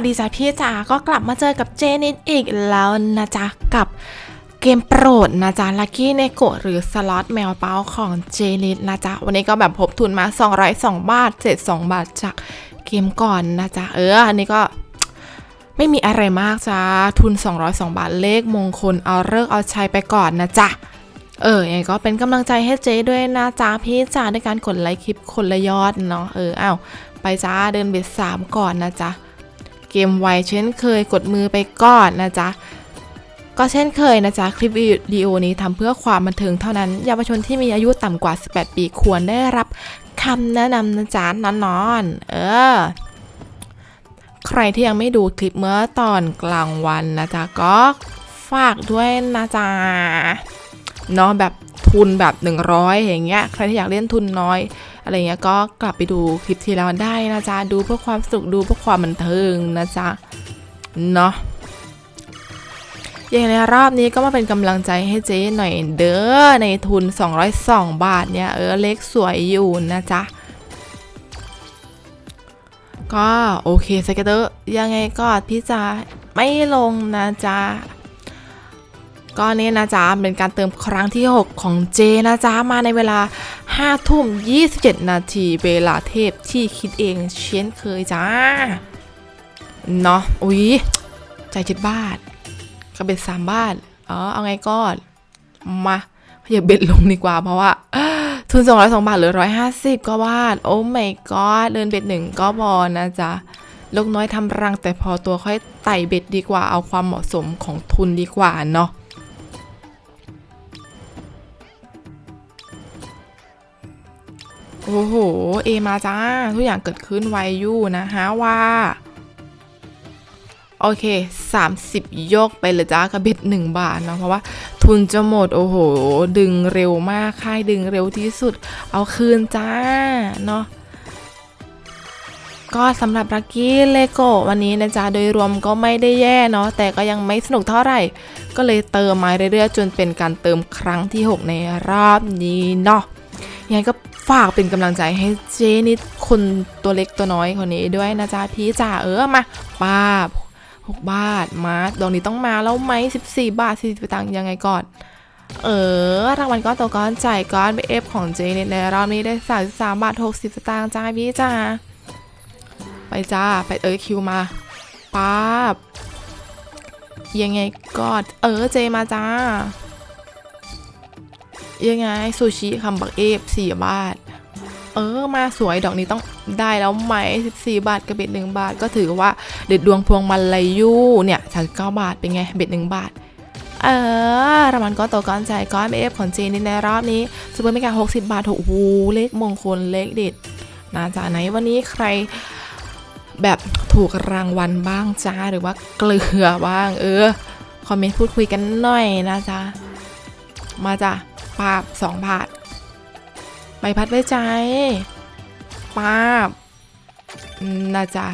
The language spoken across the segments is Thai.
สดีจ้ะพี่จ๋าก็กลับมาเจอกับเจนิดอีกแล้วนะจ๊ะกับเกมโปรดนะจ๊ะลักกี้เนโกหรือสล็อตแมวเป้าของเจนิดนะจ๊ะวันนี้ก็แบบพบทุนมา 202 บาทเศษ2บาทจากเกมก่อนนะจ๊ะเอออันนี้ก็ไม่มีอะไรมากจ้าทุน 202 บาทเลขมงคลเอาเลิกเอาชัยไปก่อนนะจ๊ะเออยังก็เป็นกำลังใจให้เจ๊ด้วยนะจ๊ะพี่จ๋าในการกดไลค์คลิปคนละยอดเนาะเอออ้าวไปจ้าเดินเบ็ดสามก่อนนะจ๊ะ เกมไวเช่นเคยกดมือไปก่อนนะจ๊ะ ก็เช่นเคยนะจ๊ะ คลิปวิดีโอนี้ทำเพื่อความบันเทิงเท่านั้นเยาวชนที่มีอายุต่ำกว่า 18 ปีควรได้รับคำแนะนำนะจ๊ะนอนๆเออ ใครที่ยังไม่ดูคลิปเมื่อตอนกลางวันนะจ๊ะก็ฝากด้วยนะจ๊ะเนาะแบบทุนแบบ 100 อย่างเงี้ยใครที่อยากเล่นทุนน้อย อะไรเงี้ยก็กลับไปดูคลิปที่แล้วได้นะจ๊ะดูเพื่อความสนุกดูเพื่อความบันเทิงนะจ๊ะเนาะอย่างในรอบนี้ก็มาเป็นกำลังใจให้เจ๊หน่อยเด้อในทุน 202 บาทเนี่ยเออเลขสวยอยู่นะจ๊ะก็โอเคสเกตเตอร์ยังไงก็พี่จะไม่ลงนะจ๊ะ ก็นี่นะจ๊ะเป็นการเติมครั้งที่ 6 ของเจนะจ๊ะมาในเวลา5ทุ่ม 27 นาทีเวลาเทพที่คิดเองเช่นเคยจ้าเนาะอุ๊ยใจเจ็ดบาทกระเบ็ดสามบาทอ๋อเอาไงก่อนมาอย่าเบ็ดลงดีกว่าเพราะว่าทุน 202 บาทเหลือ 150 ก็บาทโอ้ไม่ก็เดินเบ็ดหนึ่งก็พอนะจ๊ะลูกน้อยทำรังแต่พอตัวค่อยไต่เบ็ดดีกว่าเอาความเหมาะสมของทุนดีกว่าเนาะ โอ้โห เอมาจ้า ทุกอย่างเกิดขึ้นไวยู่นะฮะว่า โอเค 30 ยกไปเลยจ้ากระเบ็ด1 บาทเนาะเพราะว่าทุนจะหมด โอ้โห ดึงเร็วมากค่ายดึงเร็วที่สุด เอาคืนจ้า เนาะก็สำหรับลักกี้เลโก้วันนี้นะจ๊ะโดยรวมก็ไม่ได้แย่เนาะแต่ก็ยังไม่สนุกเท่าไหร่ ก็เลยเติมมาเรื่อยๆจนเป็นการเติมครั้งที่ 6 ในรอบนี้เนาะยังไงก็ ฝากเป็นกำลังใจให้เจนิดคนตัวเล็กตัวน้อยคนนี้ด้วยนะจ๊ะพี่จ๋าเออมาป้าหกบาทมาดอกนี้ต้องมาแล้วไหม14 บาท40ตังค์ยังไงก่อน เออรางวัลก้อนโตัวก้อนจ่ายก้อนไปเอฟของเจนิดในรอบนี้ได้33บาท60สตางค์จ้าพี่จ๋าไปจ้าไปเออคิวมาป้าบยังไงกอดเออเจมาจ้า ยังไงซูชิคำบักเอฟสี่บาท เออมาสวยดอกนี้ต้องได้แล้วไหม 14 บาทกับเบ็ดหนึ่งบาท ก็ถือว่าเด็ดดวงพวงมาลัยยูเนี่ยสามเก้าบาทเป็นไงเบ็ดหนึ่งบาท เออรางวัลก้อนโตก้อนใจก้อนเอฟของจีนในรอบนี้ซูเปอร์เมกา60บาทโอ้โหเลขมงคลเลขเด็ดนะจ๊ะไหนวันนี้ใครแบบถูกรางวัลบ้างจ้าหรือว่าเกลือบ้าง เออ คอมเมนต์พูดคุยกันหน่อยนะจ๊ะ มาจ้ะ ปาบสองบาท ใบพัดไว้ใจปาบน่าจะ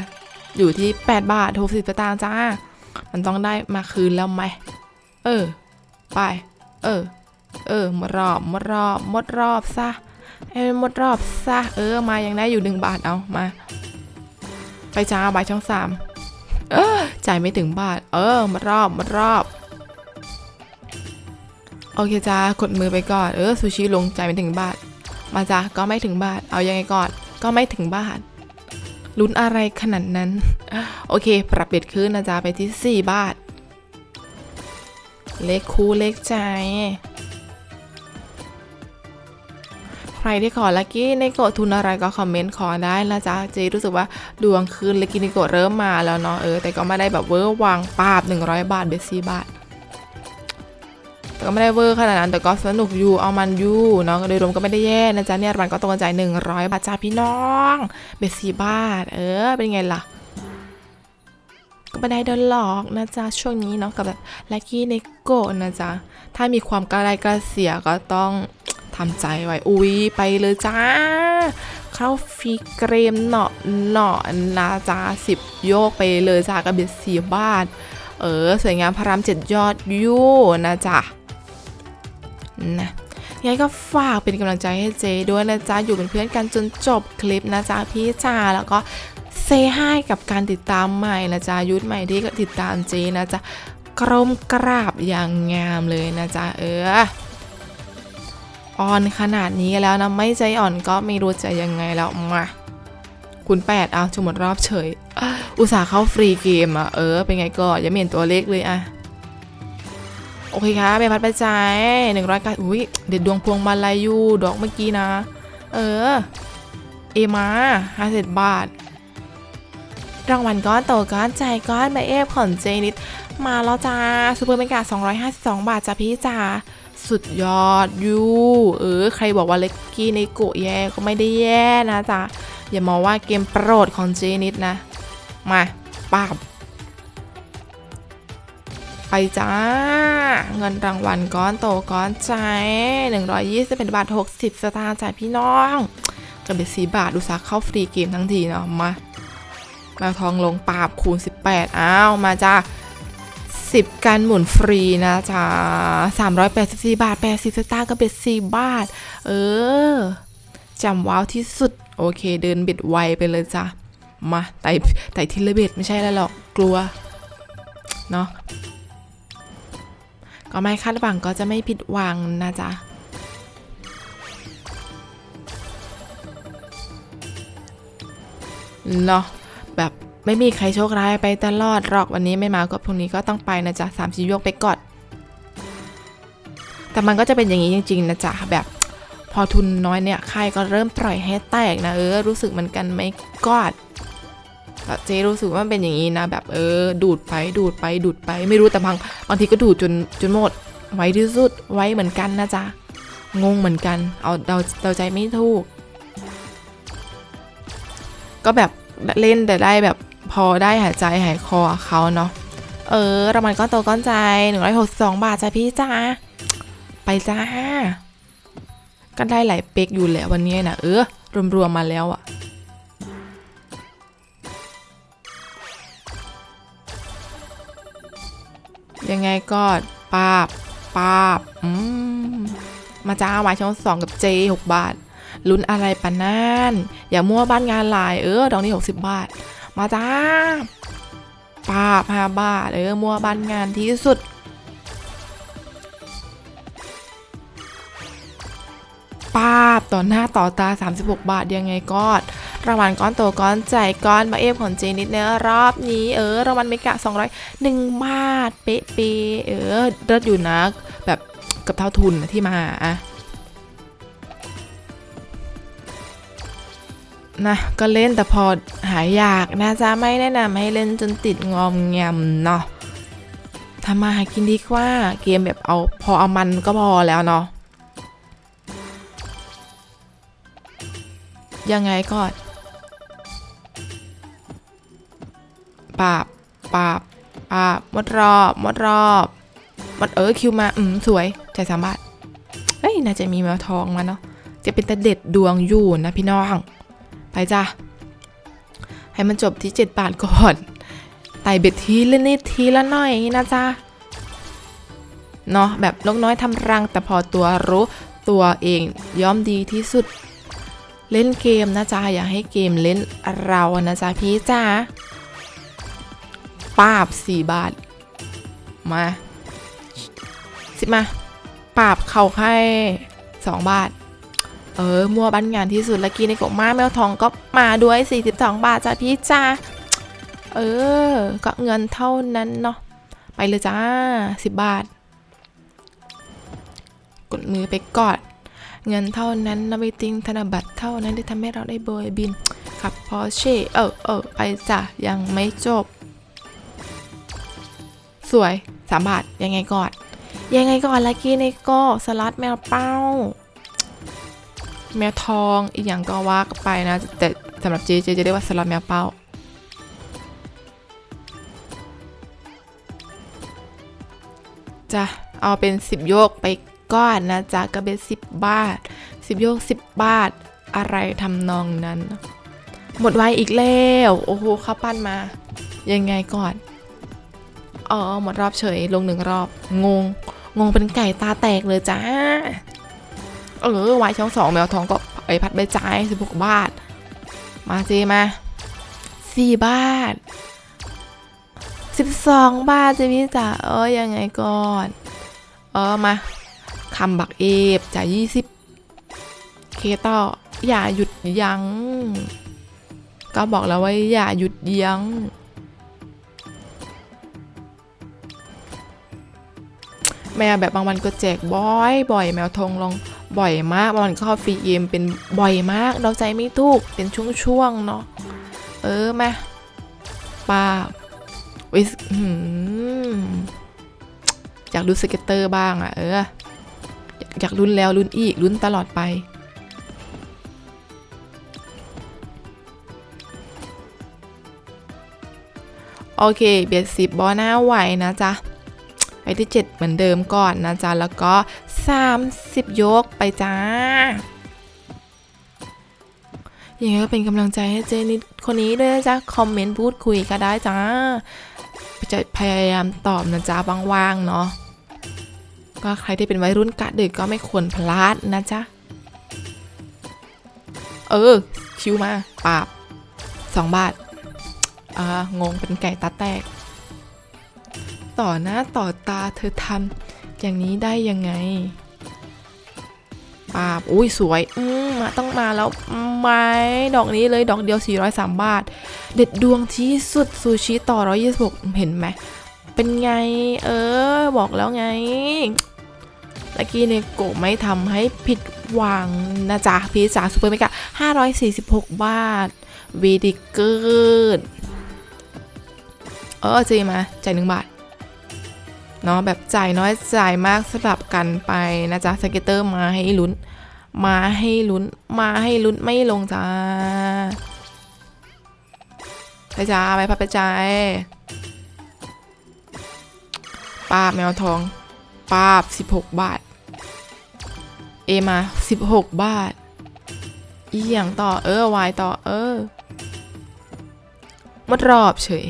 อยู่ที่ 8 บาทหกสิบตางค์จ้า มันต้องได้มาคืนแล้วไหม เออ ไป เออ เออ หมดรอบ หมดรอบ หมดรอบซะให้มันหมดรอบซะ เออ มายังได้อยู่หนึ่งบาทเอา มา ไปจ้าบช่องสามเออจ่ายไม่ถึงบาท เออ หมดรอบ หมดรอบ โอเคจ้ากดมือไปก่อน เออซูชิลงใจไม่ถึงบาท มาจ้าก็ไม่ถึงบาท เอายังไงก่อน ก็ไม่ถึงบาท ลุ้นอะไรขนาดนั้น โอเค ปรับเบ็ดขึ้นนะจ๊ะไปที่ 4 บาท เลขคู่เลขใจ ใครที่ขอลักกี้ในโกดทุนอะไรก็คอมเมนต์ขอได้นะจ๊ะเจรู้สึกว่าดวงคืนลักกี้ในโกดเริ่มมาแล้วเนาะเออแต่ก็ไม่ได้แบบเวอร์วางปาบ 100 บาทเบ็ด4บาท ก็ไม่ได้เวอร์ขนาดนั้นแต่ก็สนุกอยู่เอามันอยู่เนาะโดยรวมก็ไม่ได้แย่นะจ๊ะเนี่ยรันก็ตรงใจหนึ่งร้อยบาทจ้าพี่น้องเบสสี่บาท เออ เป็นไงล่ะก็ไม่ได้โดนหลอกนะจ๊ะช่วงนี้เนาะกับแบบลักกี้เนโกนะจ๊ะถ้ามีความกระไรกระเสียก็ต้องทำใจไว้ อุ้ยไปเลยจ้า เข้าฟรีเกรมเนาะเนาะนะจ๊ะสิบโยกไปเลยจ้ากับเบสสี่บาท เออ สวยงามพารามเจ็ดยอดยู่นะจ๊ะ นะยังไงก็ฝากเป็นกำลังใจให้เจด้วยนะจ๊ะ อยู่เป็นเพื่อนกันจนจบคลิปนะจ๊ะพี่จ๋าแล้วก็เซให้กับการติดตามใหม่นะจ๊ะยุทธใหม่ที่ก็ติดตามเจนะจ๊ะกรมกราบอย่างงามเลยนะจ๊ะเอออ่อนขนาดนี้แล้วนะ ไม่ใจอ่อนก็ไม่รู้จะยังไงแล้วมาคุณแปดเอาจะหมดรอบเฉย อุตส่าห์เข้าฟรีเกมอะ เออ เป็นไงก็ยังไม่เห็นตัวเลขเลยอะ โอเคค่ะไปพัดไปจ่ายหนึ่งร้อยกันอุ้ยเด็ดดวงพวงมาลัยยูดอกเมื่อกี้นะ เออ เอมาห้าสิบบาท รางวัลก้อนโตก้อนใจก้อนใบเอฟของเจนิดมาแล้วจ้าซูเปอร์เมกา252บสองบาทจ้ะพี่จ๋าสุดยอดยูเออ ใครบอกว่าเล็กกี้ในโกะแย่ก็ไม่ได้แย่นะจ๊ะ อย่ามองว่าเกมโปรดของเจนิดนะ มาปาบ ไปจ้า เงินรางวัลก้อนโตก้อนใจ121บาท 60 สตางค์จ่ายพี่น้องกันเป็นสีบาทดูซักเข้าฟรีเกมทั้งทีเนาะมามวทองลงปราบคูณ 18 อ้าว มาจ้า10 การหมุนฟรีนะจ๊ะ384 บาท 80 สตางค์ก็เป็น4บาท เออจำว้าวที่สุด โอเค เดินเบ็ดไวไปเลยจ้ะ มาไต่ไต่ทีละเบ็ดไม่ใช่แล้วหรอก กลัว เนาะ ก็ไม่คาดหวังก็จะไม่ผิดหวังนะจ๊ะเนาะแบบไม่มีใครโชคร้ายไปตลอดหรอกวันนี้ไม่มาก็พรุ่งนี้ก็ต้องไปนะจ๊ะสามชิ้นยกไปกอนแต่มันก็จะเป็นอย่างนี้จริง ๆนะจ๊ะแบบ พอทุนน้อยเนี่ยค่ายก็เริ่มปล่อยให้แตกนะเออรู้สึกเหมือนกันไหมกอด เจรู้สึกว่าเป็นอย่างนี้นะ แบบเออ ดูดไปดูดไปดูดไปไม่รู้แต่บางบางทีก็ดูดจนจนหมด ไว้ที่สุดไว้เหมือนกันนะจ๊ะงงเหมือนกัน เอาเดาเดาใจไม่ถูก ก็แบบเล่นแต่ได้แบบพอได้หายใจหายคอเขาเนาะเออรางวัลก้อนโตก้อนใจหนึ่งร้อยหกสองบาทจ้ะพี่จ้าไปจ้าก็ได้หลายเป๊กอยู่แหละวันนี้นะเออรวมๆมาแล้วอะ ยังไงก็ปาบปาบอืมมาจ้าหมายช่องสองกับเจหกบาท ลุ้นอะไรปะนั่นอย่ามั่วบ้านงานหลาย เออ ดอกนี้60บาท มาจ้าปาบห้าบาท เออ มั่วบ้านงานที่สุด ปาบต่อหน้าต่อตา 36 บาทยังไงก็ รางวัลก้อนโตก้อนใจก้อนมาเอฟของเจนิดในรอบนี้เออรางวัลเมกะ200 1บาท เป๊ะเปเออเลิศอยู่นะแบบกับเท่าทุนที่มาอะนะก็เล่นแต่พอหายอยากนะจ๊ะไม่แนะนำให้เล่นจนติดงอมแงมเนาะทำมาหากินดีกว่าเกมแบบเอาพอเอามันก็พอแล้วเนาะยังไงก่ ปาบปาบปาบมดรอบมดรอบมดเออคิวมาอืมสวยใจสามบาทเฮ้ยน่าจะมีแมวทองมาเนาะจะเป็นแต่เด็ดดวงอยู่นะพี่น้อง ไปจ้ะให้มันจบที่ 7 บาทก่อนไต่เบ็ดทีละนิดทีละหน่อยนะจ๊ะเนาะแบบนกน้อยทำรังแต่พอตัวรู้ตัวเองย่อมดีที่สุด เล่นเกมนะจ๊ะอย่าให้เกมเล่นเรานะจ๊ะพี่จ้า ป้าบ4บาท มาสิมาปราบเข่าให้2บาท เออ มัวบ้านงานที่สุดแล้วกีในกบมาแมวทองก็มาด้วย 42 บาทจ้ะพี่จ้าเออ ก็เงินเท่านั้นเนาะ ไปเลยจ้า 10 บาท กดมือไปกอด เงินเท่านั้นนะไม่ติงธนบัตรเท่านั้นที่ทำให้เราได้โบยบิน ขับพอเช่ เออเออไปจ้ะ ยังไม่จบ สวย3บาทยังไงก่อน ยังไงก่อนลักกี้ในก็สลัดแมวเป้า แมวทองอีกอย่างก็ว่ากันไปนะ แต่สำหรับเจเจจะเรียกว่าสลัดแมวเป้าจะเอาเป็น 10 โยกไปก้อนนะจ๊ะก็เป็น 10 บาท 10 โยก 10 บาท อะไรทำนองนั้น หมดไวอีกแล้ว โอ้โหข้าปั้นมา ยังไงก่อน อ๋อหมดรอบเฉยลงหนึ่งรอบ งง งงเป็นไก่ตาแตกเลยจ้า เออวายช่องสองแมวทองก็ไปพัดใบจ่ายสิบหกบาท มาเจมา14บาท12บสองบาทจะพี่จ๋าเออยังไงก่อนเออมาคำบักเอฟจ่าย20เคต่ออย่าหยุดยัง้งก็บอกแล้วว่าอย่าหยุดยัง้ง แมวแบบบางวันก็แจกบ่อยบ่อยแมวทองลองบ่อยมากบางวันก็เข้าฟรีเกมเป็นบ่อยมาก เราใจไม่ถูกเป็นช่วงๆเนาะเออมาป้าวิสอยากดูสเก็ตเตอร์บ้างอะเอออยากอยากลุ้นแล้วลุ้นอีกลุ้นตลอดไปโอเค เบียดสิบบอหน้าไหวนะจ๊ะ ไปที่ 7 เหมือนเดิมก่อนนะจ๊ะ แล้วก็ 30 ยกไปจ้ายังไงก็เป็นกำลังใจให้เจนิดคนนี้ด้วยนะจ๊ะ คอมเมนต์พูดคุยก็ได้จ้าจะพยายามตอบนะจ๊ะว่างๆเนาะก็ใครที่เป็นวัยรุ่นกะดึกก็ไม่ควรพลาดนะจ๊ะ เออ คิวมาปาบสองบาท อ่า งงเป็นไก่ตาแตก ต่อหน้าต่อตาเธอทำอย่างนี้ได้ยังไงปาบอุ้ยสวย อืมมาต้องมาแล้วไม้ดอกนี้เลยดอกเดียว 403 บาท เด็ดดวงที่สุดซูชิต่อ 126 เห็นไหม เป็นไง เออ บอกแล้วไงตะกี้เนโกะไม่ทำให้ผิดหวังนะจ๊ะพี่จ๋าซูเปอร์เมกะ546 บาทวีดิเกิดเออจีมาจ่ายหนึ่งบาท เนาะแบบจ่ายน้อยจ่ายมากสลับกันไปนะจ๊ะสเก็ตเตอร์มาให้ลุ้น มาให้ลุ้น มาให้ลุ้นไม่ลงจ้าไปจ้าไปพับไปใจายป้าแมวทองป้าบ16บาท เอมา16บาท อียงต่อเออวายต่อเออหมดรอบเฉย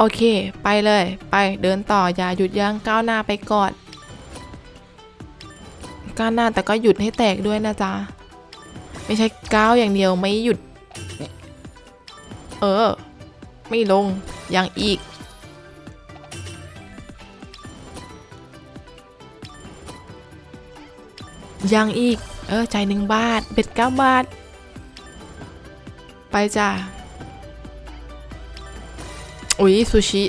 โอเค ไปเลย ไปเดินต่ออย่าหยุดยั้งก้าวหน้าไปก่อนก้าวหน้าแต่ก็หยุดให้แตกด้วยนะจ๊ะ ไม่ใช่ก้าวอย่างเดียวไม่หยุด เออ ไม่ลงยังอีก ยังอีก เออใจหนึ่งบาท เบ็ดเก้าบาท ไปจ้า อุ๊ยซูชิ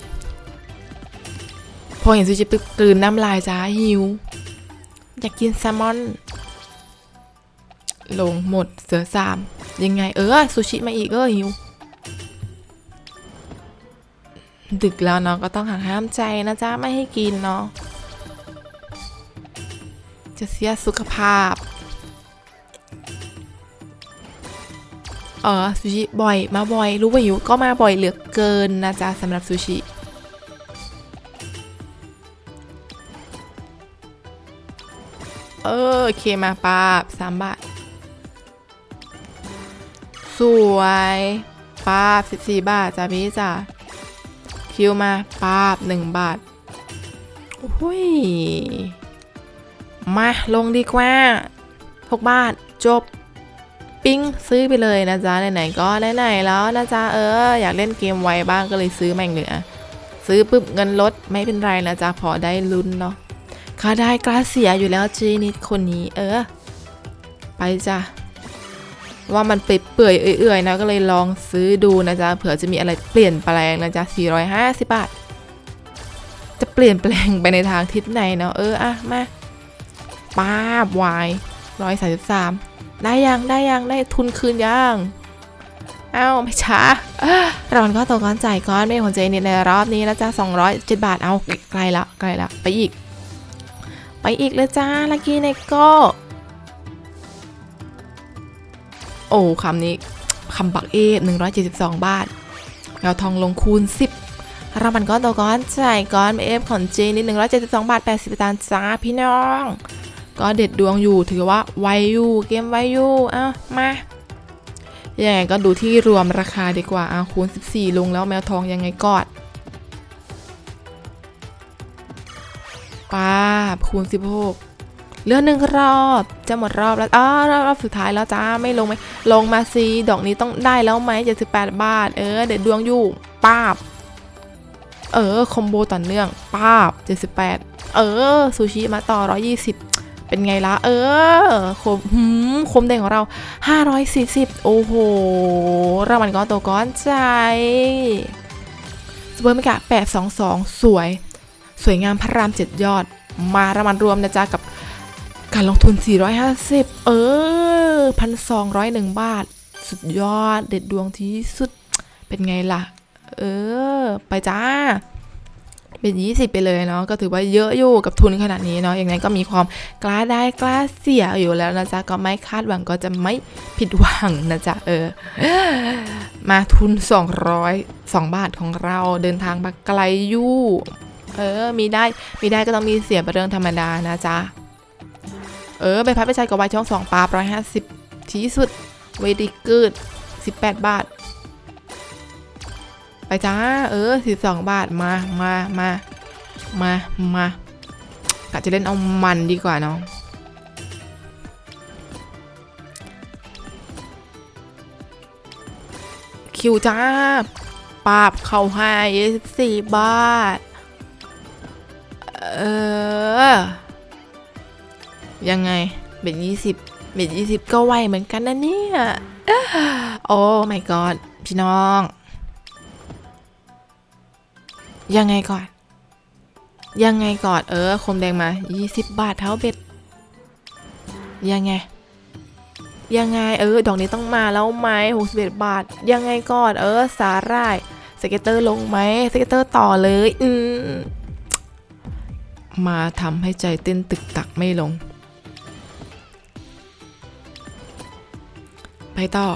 พอเห็นซูชิปึ๊บกลืนน้ำลายจ้าหิว อยากกินแซลมอน ลงหมดเสือสามยังไงเออซูชิมาอีกเออหิว ดึกแล้วเนาะก็ต้องหักห้ามใจนะจ๊ะ ไม่ให้กินเนาะจะเสียสุขภาพ เออซูชิบ่อย มาบ่อย รู้ว่าหิวก็มาบ่อยเหลือเกินนะจ๊ะสำหรับซูชิเออโอเคมาปาบสามบาท สวยปาบสิบสี่บาทจ้ะพี่จ้ะคิวมาปาบหนึ่งบาทโอ้ยมาลงดีกว่าหกบาท จบ ปิ้งซื้อไปเลยนะจ๊ะไหนๆก็ไหนๆแล้วนะจ๊ะเอออยากเล่นเกมไวบ้างก็เลยซื้อแม่งเลยอซื้อปุ๊บเงินลดไม่เป็นไรนะจ๊ะพอได้ลุ้นเนาะค่าได้กล้าเสียอยู่แล้วจีนิดคนนี้ เออ ไปจ้ะว่ามันเปื่อยเอื่อยๆนะก็เลยลองซื้อดูนะจ๊ะเผื่อจะมีอะไรเปลี่ยนแปลงนะจ๊ะ450 บาท จะเปลี่ยนแปลงไปในทางทิศไหนเนาะเอออะมาป้าบวาย133 ได้ยังได้ยังได้ทุนคืนยังเอ้าไม่ช้าอะรางวัลก็ตกก้อนจ่ายก้อนไม่ของเจนิดในรอบนี้แล้วจ้า207 บาทเอาไกลละไกลละไปอีก ไปอีกเลยจ้าลักกี้เนโก้โอ้คำนี้คำบักเอฟ172 บาทแมวทองลงคูณ 10รางวัลก็ตกก้อนจ่ายก้อนเอฟของเจนิด172 บาท80สตางค์จ้าพี่น้อง ก็เด็ดดวงอยู่ถือว่าไวอยู่เกมไวอยู่เอ้ามายังไงก็ดูที่รวมราคาดีกว่าเอาคูณ 14 ลงแล้วแมวทองยังไงกอดป้าคูณ 16เหลือหนึ่งรอบจะหมดรอบแล้วอ๋อรอบรอบสุดท้ายแล้วจ้าไม่ลงไหมลงมาสิดอกนี้ต้องได้แล้วไหม78 บาท เออ เด็ดดวงอยู่ป้าบ เออ คอมโบต่อเนื่องป้าบ78 เออ ซูชิมาต่อ 120 เป็นไงล่ะ เออคมหืมคมแดงของเรา 540 โอ้โห รางวัลก้อนโตก้อนใจสเปอร์มิกะ822 สวย สวยงามพระรามเจ็ดยอด มารางวัลรวมนะจ๊ะกับการลงทุน 450 เออพันสองร้อยหนึ่งบาท สุดยอดเด็ดดวงที่สุด เป็นไงล่ะ เออ ไปจ้า เป็น 20 ไปเลยเนาะก็ถือว่าเยอะอยู่กับทุนขนาดนี้เนาะอย่างนั้นก็มีความกล้าได้กล้าเสียอยู่แล้วนะจ๊ะก็ไม่คาดหวังก็จะไม่ผิดหวังนะจ๊ะเออมาทุน 200 2 บาทของเราเดินทางมาไกลอยู่เออมีได้มีได้ก็ต้องมีเสียเป็นเรื่องธรรมดานะจ๊ะเออไปพัดไปใช้กับไวช่องสองปลาร้อยห้าสิบที่สุดเวดีกืดสิบแปดบาท ไปจ้า เออสิบสองบาทมามามามา มากะจะเล่นเอามันดีกว่าเนาะคิวจ้าปราบเข่าให้สี่บาท เออ ยังไง เบ็ดยี่สิบเบ็ดยี่สิบก็ไวเหมือนกันนะเนี่ย โอ้ my god พี่น้อง ยังไงก่อน ยังไงก่อนเออ คมแดงมา 20 บาทเท่าเบ็ด ยังไง ยังไงเออ ดอกนี้ต้องมาแล้วไหม61 บาท ยังไงก่อนเออ สาหร่ายสเก็ตเตอร์ลงไหมสเก็ตเตอร์ต่อเลย อืมมาทำให้ใจเต้นตึกตักไม่ลง ไปต่อ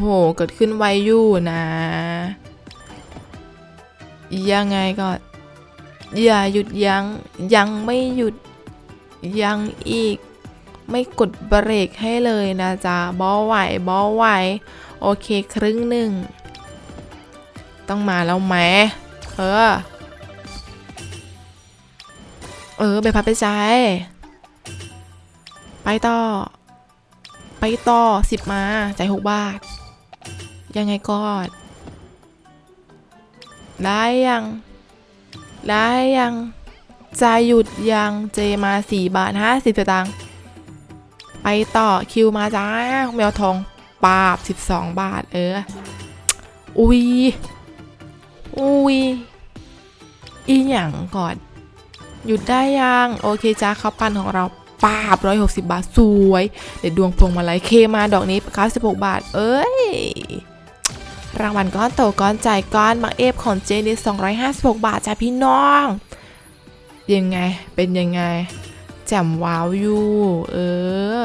โอ้โห เกิดขึ้นไวอยู่นะ ยังไงก็ อย่าหยุดยัง้ง ยังไม่หยุด ยังอีก ไม่กดเบรกให้เลยนะจ๊ะบอไหวบอไหว โอเคครึ่งหนึ่ง ต้องมาแล้วไหมเออ เออ ไปพับไปใจไปต่อ ไปต่อสิบมา ใจหกบาท ยังไงก่อนได้ยัง ได้ยังจะหยุดยังเจมาสี่บาทห้าสิบสตางค์ไปต่อคิวมาจ้าแมวทองปาบสิบสองบาท เออ อุ้ยอุ้ยอีหยังก่อน หยุดได้ยัง โอเคจ้าข้าวปั้นของเราปาบร้อยหกสิบาท สวย เดี๋ยวดวงพวงมาลัยเคมาดอกนี้เก้าสิบหกบาท เอ้ย รางวัลก้อนโตก้อนจ่ายก้อนมาเอฟของเจนิส256 บาทจ้าพี่น้อง ยังไงเป็นยังไง แจ่มว้าวอยู่ เออ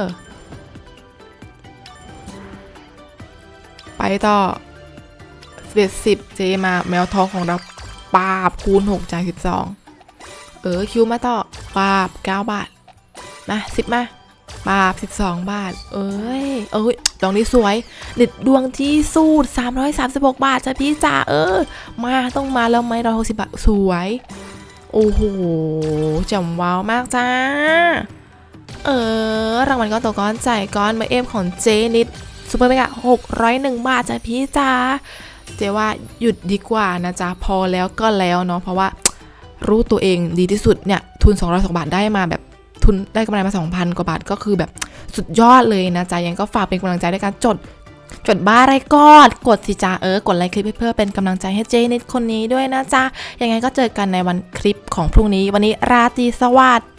ไปต่อเบ็ดสิบเจมาแมวทองของเราปาบคูณ6จ่าย12 เออ คิวมาต่อปาบ 9 บาท มาสิบมา ปาบ12 บาท เอ้ย เอ้ยดอกนี้สวยเด็ดดวงที่สูตร336 บาทจ้ะพี่จ๋าเออ มาต้องมาแล้วไหมร้อยหกสิบบาท สวย โอ้โหจ่มว้าวมากจ้า เออ รางวัลก้อนโตก้อนจ่ายก้อนมาเอฟของเจนิดซูเปอร์เมกะหกร้อยหนึ่งบาทจ้ะพี่จ๋าเจว่าหยุดดีกว่านะจ๊ะ พอแล้วก็แล้วเนาะเพราะว่ารู้ตัวเองดีที่สุดเนี่ยทุน 202 บาทได้มาแบบ ทุนได้กำไรมา 2,000 กว่าบาทก็คือแบบสุดยอดเลยนะจ๊ะยังก็ฝากเป็นกำลังใจด้วยการจด จดบ้าไรกอด กดสิจ้าเออกดไลค์คลิปเพื่อเป็นกำลังใจให้เจนิดคนนี้ด้วยนะจ๊ะยังไงก็เจอกันในวันคลิปของพรุ่งนี้ วันนี้ราตรีสวัสดิ์